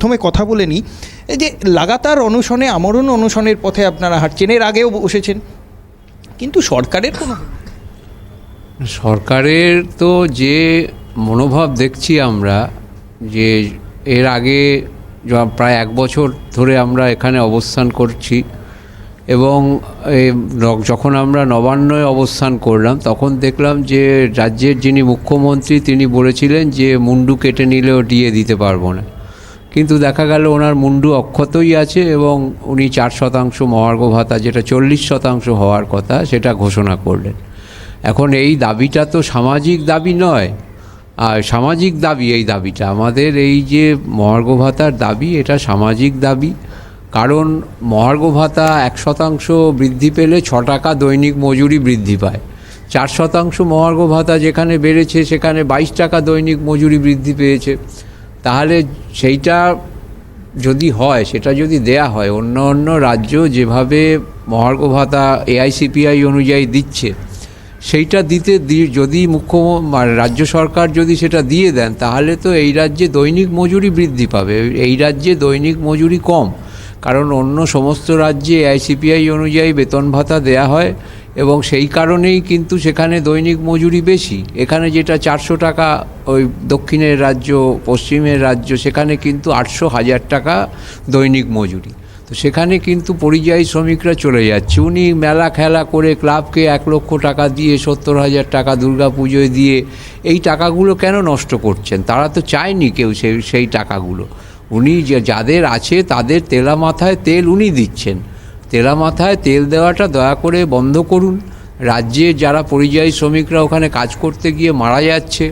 প্রথমে কথা বলে নিই যে লাগাতার অনশনে, আমরণ অনশনের পথে আপনারা হাঁটছেন, এর আগেও বসেছেন। কিন্তু সরকারের কোনো সরকারের তো যে মনোভাব দেখছি আমরা, যে এর আগে প্রায় এক বছর ধরে আমরা এখানে অবস্থান করছি এবং যখন আমরা নবান্নয় অবস্থান করলাম, তখন দেখলাম যে রাজ্যের যিনি মুখ্যমন্ত্রী, তিনি বলেছিলেন যে মুন্ডু কেটে নিলেও দিয়ে দিতে পারব না। কিন্তু দেখা গেল ওনার মুন্ডু অক্ষতই আছে এবং উনি চার শতাংশ মহার্ঘ ভাতা, যেটা চল্লিশ শতাংশ হওয়ার কথা, সেটা ঘোষণা করলেন। এখন এই দাবিটা তো সামাজিক দাবি নয়। আর সামাজিক দাবি এই দাবিটা। আমাদের এই যে মহার্ঘ ভাতার দাবি, এটা সামাজিক দাবি। কারণ মহার্ঘ ভাতা এক শতাংশ বৃদ্ধি পেলে ছ টাকা দৈনিক মজুরি বৃদ্ধি পায়। চার শতাংশ মহার্ঘ ভাতা যেখানে বেড়েছে, সেখানে বাইশ টাকা দৈনিক মজুরি বৃদ্ধি পেয়েছে। তাহলে সেইটা যদি হয়, সেটা যদি দেয়া হয়, অন্য অন্য রাজ্য যেভাবে মহার্ঘ ভাতা এআইসিপিআই অনুযায়ী দিচ্ছে, সেইটা দিতে যদি মুখ্য রাজ্য সরকার যদি সেটা দিয়ে দেন, তাহলে তো এই রাজ্যে দৈনিক মজুরি বৃদ্ধি পাবে। এই রাজ্যে দৈনিক মজুরি কম, কারণ অন্য সমস্ত রাজ্যে আইসিপিআই অনুযায়ী বেতন ভাতা দেয়া হয়। এবং সেই কারণেই কিন্তু সেখানে দৈনিক মজুরি বেশি। এখানে যেটা চারশো টাকা ওই দক্ষিণের রাজ্য, পশ্চিমের রাজ্য, সেখানে কিন্তু আটশো হাজার টাকা দৈনিক মজুরি। তো সেখানে কিন্তু পরিযায়ী শ্রমিকরা চলে যাচ্ছে। উনি মেলা খেলা করে ক্লাবকে এক লক্ষ টাকা দিয়ে, সত্তর হাজার টাকা দুর্গা পুজোয় দিয়ে এই টাকাগুলো কেন নষ্ট করছেন? তারা তো চায়নি কেউ সেই সেই টাকাগুলো। উনি যাদের আছে তাদের তেলা মাথায় তেল উনি দিচ্ছেন। তেলা মাথায় তেল দেওয়াটা দয়া করে বন্ধ করুন। রাজ্যে যারা পরিযায়ী শ্রমিকরা ওখানে কাজ করতে গিয়ে মারা যাচ্ছে,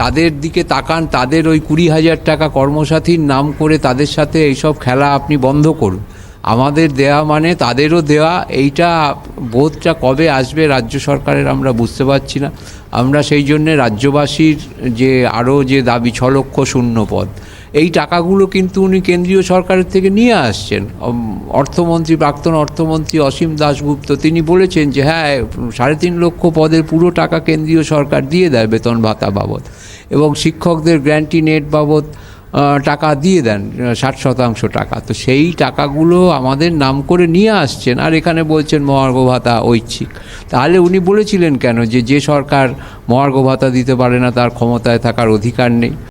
তাদের দিকে তাকান, তাদের ওই কুড়ি হাজার টাকা কর্মসাথীর নাম করে তাদের সাথে এইসব খেলা আপনি বন্ধ করুন। আমাদের দেয়া মানে তাদেরও দেওয়া এইটা বোধটা কবে আসবে রাজ্য সরকারের আমরা বুঝতে পারছি না। আমরা সেই জন্যে রাজ্যবাসীর যে আরও যে দাবি, ছ লক্ষ শূন্য পদ এই টাকাগুলো কিন্তু উনি কেন্দ্রীয় সরকারের থেকে নিয়ে আসছেন। অর্থমন্ত্রী, প্রাক্তন অর্থমন্ত্রী অসীম দাশগুপ্ত, তিনি বলেছেন যে হ্যাঁ সাড়ে তিন লক্ষ পদের পুরো টাকা কেন্দ্রীয় সরকার দিয়ে দেয় বেতন ভাতা বাবদ। এবং শিক্ষকদের গ্র্যান্টি নেট বাবদ টাকা দিয়ে দেন ষাট শতাংশ টাকা। তো সেই টাকাগুলো আমাদের নাম করে নিয়ে আসছেন। আর এখানে বলছেন মহার্ঘ ভাতা ঐচ্ছিক। তাহলে উনি বলেছিলেন কেন যে যে সরকার মহার্ঘ ভাতা দিতে পারে না, তার ক্ষমতায় থাকার অধিকার নেই।